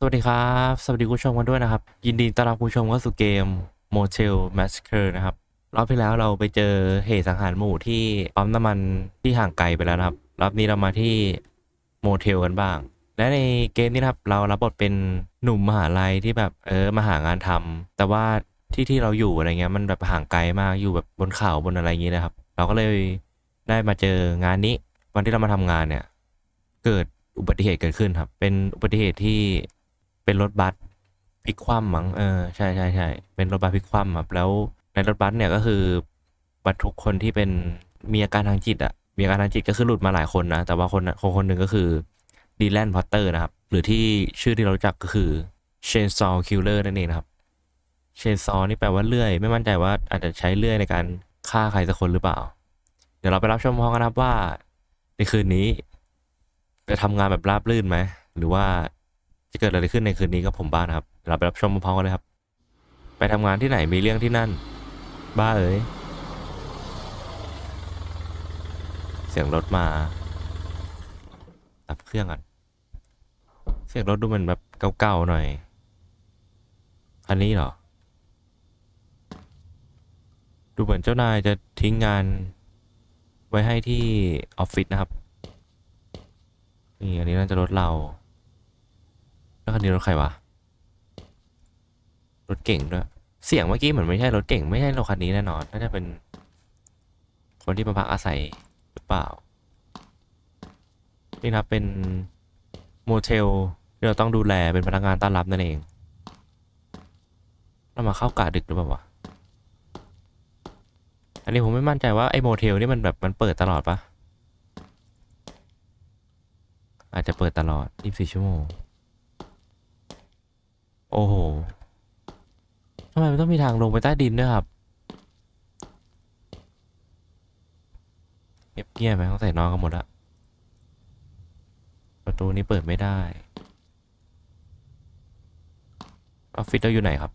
สวัสดีครับ สวัสดีคุณผู้ชมกันด้วยนะครับ ยินดีต้อนรับคุณผู้ชมเข้าสู่เกม Motel Massacre นะครับ รอบที่แล้วเราไปเจอเหตุสังหารหมู่ที่ปั๊มน้ำมันที่ห่างไกลไปแล้วนะครับ รอบนี้เรามาที่โมเทลกันบ้าง และในเกมนี้นะครับเรารับบทเป็นหนุ่มมหาลัยที่แบบเออมาหางานทำแต่ว่าที่ที่เราอยู่อะไรเงี้ยมันแบบห่างไกลมากอยู่แบบบนเขาบนอะไรอย่างงี้นะครับ เราก็เลยได้มาเจองานนี้วันที่เรามาทำงานเนี่ย เกิดอุบัติเหตุเกิดขึ้นครับ เป็นอุบัติเหตุที่ เป็นรถบัสพลิกคว่ำมั้งเออใช่ใช่ใช่เป็นรถบัสพลิกคว่ำครับแล้วในรถบัสเนี่ยก็คือบรรทุกคนที่เป็นมีอาการทางจิตอะมีอาการทางจิตก็คือหลุดมาหลายคนนะแต่ว่าคนคนคนหนึ่งก็คือดีแลนพอตเตอร์นะครับ หรือที่ชื่อที่เรารู้จักก็คือเชนซอ w คิลเลอร์นั่นเองนะครับเชนซอนี่แปลว่าเลื่อย ไม่มั่นใจว่าอาจจะใช้เลื่อยในการฆ่าใครสักคนหรือเปล่า เดี๋ยวเราไปรับชมพร้อมกันนะครับว่า ในคืนนี้ จะทำงานแบบราบรื่นไหม หรือว่า จะเกิดอะไรขึ้นในคืนนี้กับผมบ้างนะครับเราไปรับชมพร้อมกันเลยครับ ไปทำงานที่ไหนมีเรื่องที่นั่น บ้าเอ๋ยเสียงรถมาตับเครื่องก่อนเสียงรถดูเหมือนแบบเก่าๆหน่อยคันนี้เหรอ ดูเหมือนเจ้านายจะทิ้งงานไว้ให้ที่ออฟฟิศนะครับ นี่อันนี้น่าจะรถเรา แล้วคันนี้รถใครวะ รถเก่งด้วย เสียงเมื่อกี้เหมือนไม่ใช่รถเก่ง ไม่ใช่รถคันนี้แน่นอน น่าจะเป็น คนที่มาพักอาศัยหรือเปล่า นี่นะเป็นโมเทลที่เราต้องดูแลเป็นพนักงานต้อนรับนั่นเอง เรามาเข้ากะดึกหรือเปล่าวะ อันนี้ผมไม่มั่นใจว่าไอ้โมเทลนี่มันแบบมันเปิดตลอดปะอาจจะเปิดตลอด 24 ชั่วโมง โอ้โหทำไมมันต้องมีทางลงไปใต้ดินด้วยครับเงียบเงียบไปต้องใส่นอนกันหมดละประตูนี้เปิดไม่ได้ออฟฟิศเราอยู่ไหนครับ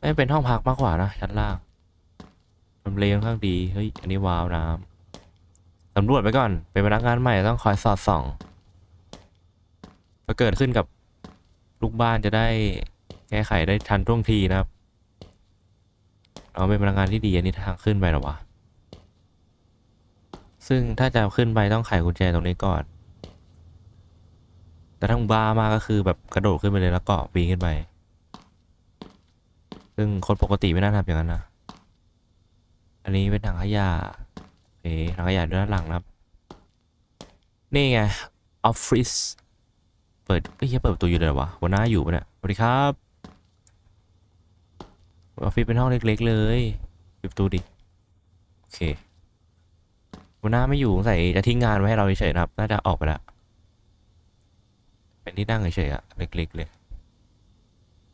น่าเป็นห้องพักมากกว่านะชั้นล่างทำเลค่อนข้างดี เฮ้ย อันนี้วาวน้ำสำรวจไปก่อน เป็นพนักงานใหม่ต้องคอยสอดส่อง ถ้าเกิดขึ้นกับลูกบ้านจะได้แก้ไขได้ทันท่วงทีนะครับ เอาเป็นพนักงานที่ดีอันนี้ทางขึ้นไปหรอวะ ซึ่งถ้าจะขึ้นไปต้องไขกุญแจตรงนี้ก่อน แต่ถ้ามึงบ้ามากก็คือแบบกระโดดขึ้นไปเลยแล้วเกาะปีนขึ้นไป ซึ่งคนปกติไม่น่าทำอย่างนั้นนะ อันนี้เป็นถังขยะ เอ๊ถังขยะด้านหลังนะครับ นี่ไงออฟฟิศ เปิดไม่ใช่เปิดประตูอยู่เลยวะหัวหน้าอยู่ปะเนี่ยสวัสดีครับออฟฟิศเป็นห้องเล็ก ๆ เลยปิดประตูดิโอเคหัวหน้าไม่อยู่สงสัยจะทิ้งงานไว้ให้เราเฉยๆนะครับ น่าจะออกไปล้วเป็นที่นั่งเฉยๆอะเล็กๆเลย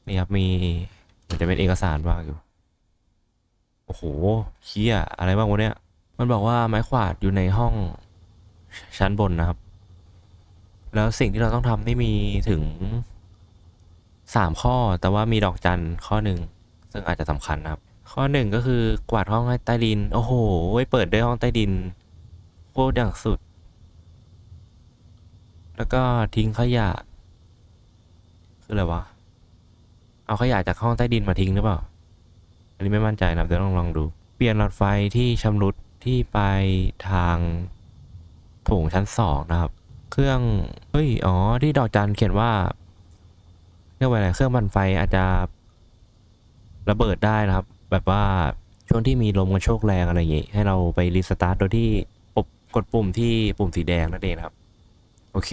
นี่ครับมีมันจะเป็นเอกสารวางอยู่ โอ้โหเคี้ยอะไรบ้างวะเนี่ย มันบอกว่าไม้ขวาดอยู่ในห้องชั้นบนนะครับ แล้วสิ่งที่เราต้องทำนี่มีถึงสามข้อ แต่ว่ามีดอกจันข้อหนึ่ง ซึ่งอาจจะสำคัญนะครับ ข้อหนึ่งก็คือกวาดห้องใต้ดิน โอ้โหเปิดด้วยห้องใต้ดินโคตรอย่างสุด แล้วก็ทิ้งขยะ คืออะไรวะ เอาขยะจากห้องใต้ดินมาทิ้งหรือเปล่า อันนี้ไม่มั่นใจนะเดี๋ยวลองลองดู เปลี่ยนหลอดไฟที่ชำรุดที่ไปทางโถงชั้นสองนะครับ รื่อง เฮ้ย อ๋อ ที่ดอกจันเขียนว่าเรียกว่าอะไรเครื่องปั่นไฟอาจจะระเบิดได้นะครับ แบบว่าช่วงที่มีลมกระโชกแรงอะไรอย่างงี้ ให้เราไปรีสตาร์ทโดยที่ปบกดปุ่มที่ปุ่มสีแดงนั่นเองนครับ โอเค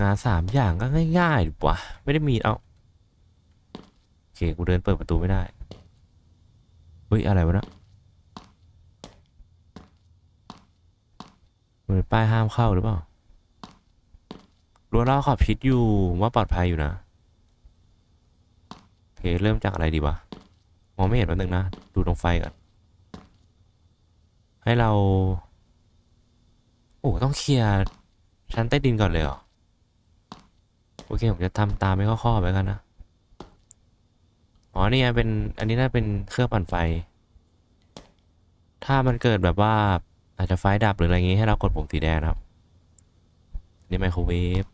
งานสามอย่างก็ง่ายๆดีกว่าไม่ได้มีเอาโอเค กูเดินเปิดประตูไม่ได้เฮ้ยอะไรวะเนะ เหมือนป้ายห้ามเข้าหรือเปล่ารั้วรอบขอบชิดอยู่ว่าปลอดภัยอยู่นะโอเคเริ่มจากอะไรดีวะมองไม่เห็นแป๊บนึงนะ ดูตรงไฟก่อน ให้เรา โอ้ต้องเคลียร์ชั้นใต้ดินก่อนเลยเหรอ โอเค ผมจะทำตามไม่ข้อๆไปกันนะ อ๋อ นี่ไงเป็น อันนี้น่าเป็นเครื่องปั่นไฟ ถ้ามันเกิดแบบว่า อาจจะไฟดับหรืออะไรอย่างงี้ให้เรากดปุ่มสีแดงนะครับ นี่ไมโครเวฟ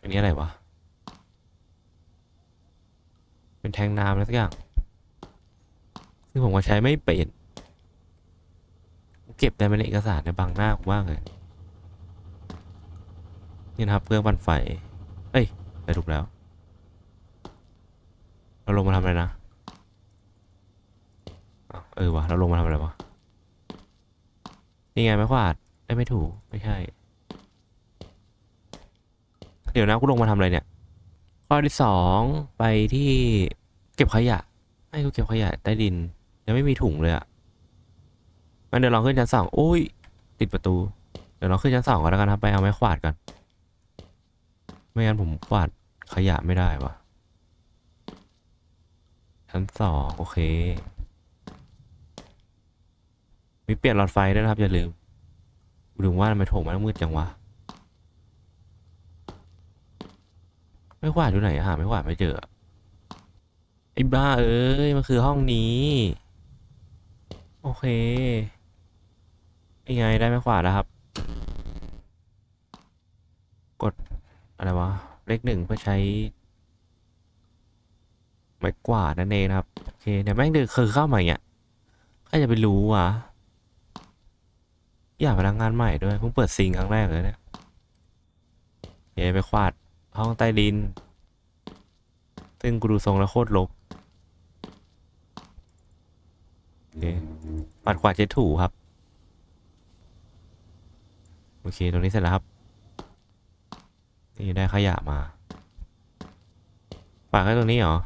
อันนี้อะไรวะ เป็นแทงน้ำอะไรสักอย่าง ซึ่งผมก็ใช้ไม่เป็นเก็บได้ไหมในยเอกสารในบังหน้าผมมากเลย นี่นะครับเครื่อวันไฟ เอ้ยได้ถูกแล้ว เราลงมาทำอะไรนะ เออวะเราลงมาทำอะไรวะนี่ไงไม้กวาดได้ไม่ถูกไม่ใช่ เดี๋ยวนะกูลงมาทำอะไรเนี่ยข้อที่สองไปที่เก็บขยะให้กูเก็บขยะใต้ดินยังไม่มีถุงเลยอะงั้นเดี๋ยวเราขึ้นชั้นสองโอ้ยติดประตู เดี๋ยวเราขึ้นชั้นสองก่อนแล้วกันครับไปเอาไม้ขวาดกันไม่งั้นผมกวาดขยะไม่ได้วะชั้นสองโอเค มีเปลี่ยนหลอดไฟด้วยนะครับ อย่าลืมลืมว่าทำไมโถงมันมืดจังวะ ไม่กวาดอยู่ไหนอะหาไม่กวาดไม่เจอ ไอ้บ้าเอ้ย มันคือห้องนี้ โอเคยังไงได้ไม่กวาดแล้วครับ กด อะไรวะ เลขหนึ่งเพื่อใช้ไม้กวาดนั่นเองนะครับ โอเคเนี่ยแม่งเดินคือเข้ามาอย่างเงี้ยใครจะไปรู้วะ อยากพนักงานใหม่ด้วยเพิ่งเปิดซิงครั้งแรกเลยเนี่ยเย้ไปควาดห้องใต้ดิน ซึ่งกูดูทรงแล้วโคตรลกโอเคปัดกวาดเช็ดถูครับ โอเค ตรงนี้เสร็จแล้วครับ นี่ได้ขยะมาปากแค่ตรงนี้เหรอ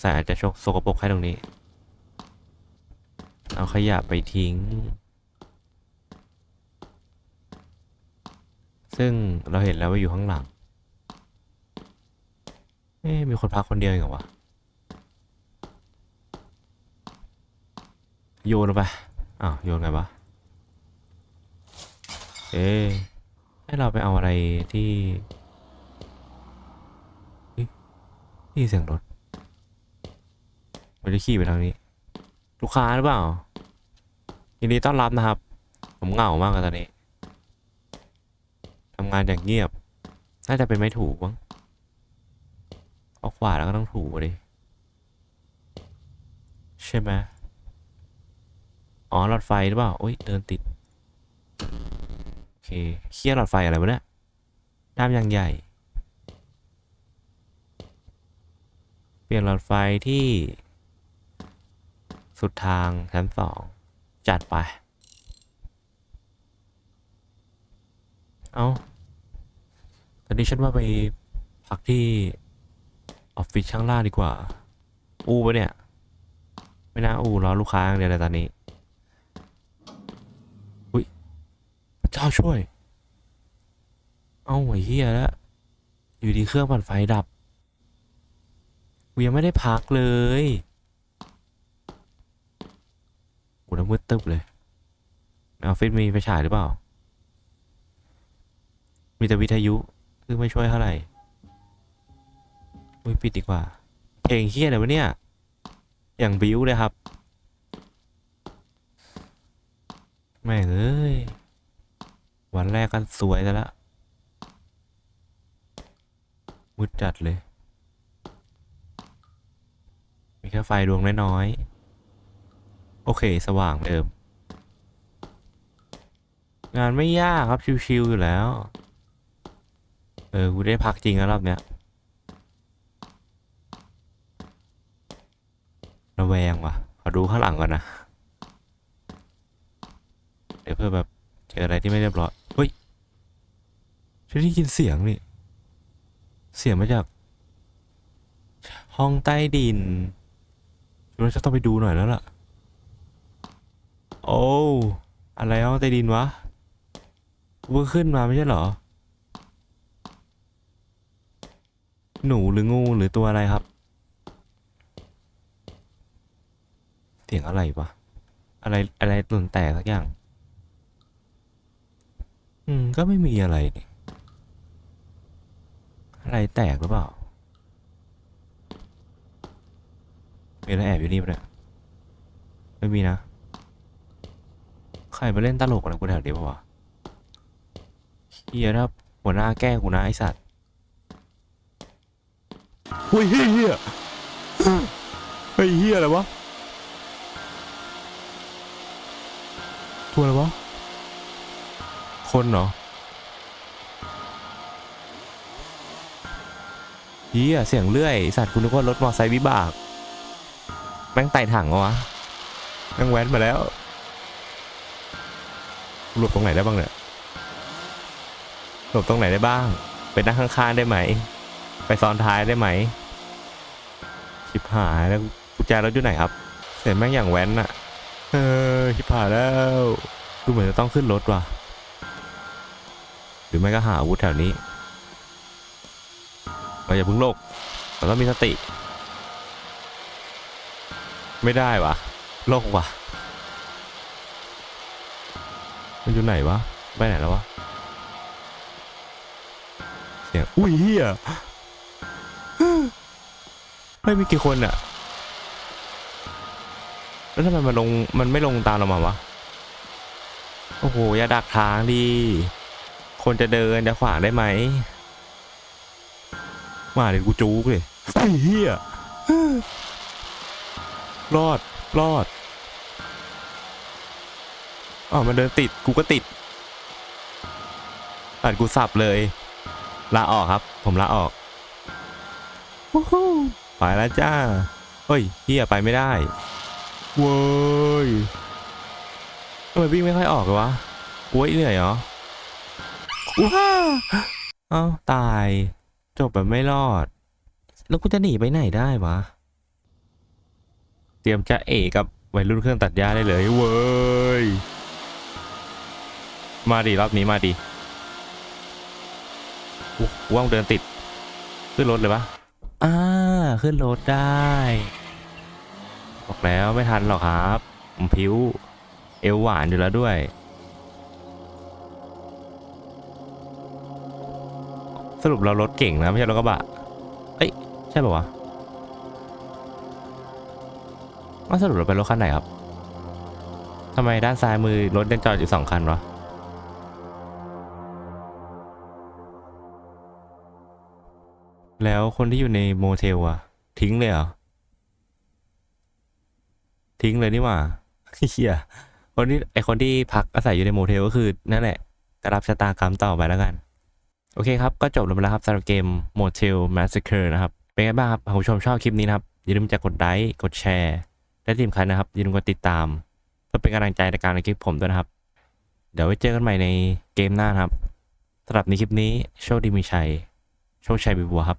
ใส่อาจจะชกสกปรกแค่ตรงนี้ เอาขยะไปทิ้ง ซึ่งเราเห็นแล้วว่าอยู่ข้างหลัง เอ๊ะมีคนพักคนเดียวเองเหรอวะ โยนไป อ้าว โยนไงวะ เอ๊ะให้เราไปเอาอะไรที่เฮ้ยนี่เสียงรถไม่ได้ขี่ไปทางนี้ ลูกค้าหรือเปล่า ยินดีต้อนรับนะครับ ผมเหงามากตอนนี้ทำงานอย่างเงียบ น่าจะเป็นไม่ถูกมั้งเอาขวาแล้วก็ต้องถูดิใช่ไหมอ๋อหลอดไฟหรือเปล่าโอ้ยเดินติด โอเคเคียร์หลอดไฟอะไรวะเนี่ยด้ามยางใหญ่ เปลี่ยนหลอดไฟที่ สุดทางชั้นสอง จัดไป เอาตอนนี้ฉันว่าไปพักที่ออฟฟิศข้างล่าดีกว่า อู้ปะเนี่ย ไม่น่าอู้รอลูกค้าอย่างเดียวเลยตอนนี้อุ้ยพระเจ้าช่วย เอาไอ้เหี้ยแล้ว อยู่ดีเครื่องปั่นไฟดับกูยังไม่ได้พักเลย กูน้ำมืดตึ๊บเลยออฟฟิศมีไฟฉายหรือเปล่า มีแต่วิทยุซึ่งไม่ช่วยเท่าไหร่อุ้ยปิดดีกว่า เพลงเฮี้ยอะไรวะเนี่ย อย่างบิ้วเลยครับ แม่งเอ้ย วันแรกกันสวยซะละมืดจัดเลย มีแค่ไฟดวงน้อยๆ โอเค สว่างเหมือนเดิม งานไม่ยากครับ ชิวๆอยู่แล้ว เออ กูได้พักจริงแล้วรอบเนี้ยระแวงว่ะ ขอดูข้างหลังก่อนนะ เดี๋ยวเพื่อแบบเจออะไรที่ไม่เรียบร้อย เฮ้ยฉันได้ยินเสียงนี่ เสียงมาจาก ห้องใต้ดินเราจะต้องไปดูหน่อยแล้วล่ะ โอ้อะไรห้องใต้ดินวะกูเพิ่งขึ้นมาไม่ใช่เหรอ หนูหรืองูหรือตัวอะไรครับ เสียงอะไรวะอะไรอะไรหล่นแตกสักอย่าง อืม ก็ไม่มีอะไรนี่อะไรแตกหรือเปล่ามีอะไรแอบอยู่นี่ปะเนี่ยไม่มีนะ ใครมาเล่นตลกอะไรกูแถวนี้ปะวะเฮียถ้าหัวหน้าแกล้งกูนะไอสัตว์หุ้ยเฮียเฮียเฮ้ยเฮียอะไรวะตัวอะไรวะ คนเหรอเฮียเสียงเลื่อยไอ้สัตว์กูนึกว่ารถมอไซค์วิบาก แม่งไต่ถังเหรอวะแม่งแว้นมาแล้ว หลบตรงไหนได้บ้างเนี่ยหลบตรงไหนได้บ้าง ไปนั่งข้างๆได้ไหม ไปซ้อนท้ายได้ไหมชิบหายแล้วกุญแจรถอยู่ไหนครับเสียแม่งอย่างแว้นอะเออชิบหายแล้วดูเหมือนจะต้องขึ้นรถว่ะ หรือไม่ก็หาอาวุธแถวนี้เราอย่าพิ่งโลกเราต้องมีสติ ไม่ได้วะโลกว่ะ มันอยู่ไหนวะ ไปไหนแล้ววะ เสียง อุ้ยเฮียไม่มีกี่คนอะแล้วทำไมมันลง มันไม่ลงตามเรามาวะ โอ้โห อย่าดักทางดี คนจะเดินจะขวางได้ไหม มาเดี๋ยวกูจูกเลยไอ้เหี้ยรอด รอด อ๋อมันเดินติดกูก็ติดตัดกูสับเลยลาออกครับ ผมลาออกวู้ฮู้ไปแล้วจ้าเฮ้ยเฮียไปไม่ได้เว้ยทำไมวิ่งไม่ค่อยออกเลยวะกลัวเหนื่อยเหรอว้าเอ้าตาย จบแบบไม่รอด แล้วกูจะหนีไปไหนได้วะ เตรียมจะเอกับวัยรุ่นเครื่องตัดหญ้าได้เลยเว้ย มาดิรอบนี้มาดิอุ๊ยว่างเดินติด ขึ้นรถเลยปะอ่าขึ้นรถได้ บอกแล้วไม่ทันหรอกครับผมผิว เอวหวานอยู่แล้วด้วย สรุปเรารถเก่งนะไม่ใช่รถกระบะ เอ้ย ใช่ป่าวะว่าสรุปเราเป็นรถคันไหนครับทำไมด้านซ้ายมือรถยังจอดอยู่สองคันวะ แล้วคนที่อยู่ในโมเทลอะทิ้งเลยเหรอ ทิ้งเลยนี่หว่าเฮียคนที่ไอคนที่พักอาศัยอยู่ในโมเทลก็คือนั่นแหละกรับชะตากรรมต่อไปแล้วกัน โอเคครับ ก็จบลงไปแล้วครับสำหรับเกม Motel Massacre นะครับ เป็นไงบ้างครับหากผู้ชมชอบคลิปนี้นะครับ อย่าลืมจะกดไลค์กดแชร์ และที่สำคัญนะครับ อย่าลืมกดติดตาม เพื่อเป็นกำลังใจในการในคลิปผมด้วยนะครับ เดี๋ยวไว้เจอกันใหม่ในเกมหน้านะครับสำหรับในคลิปนี้โชคดีมีชัยโชคชัยบีบัวครับ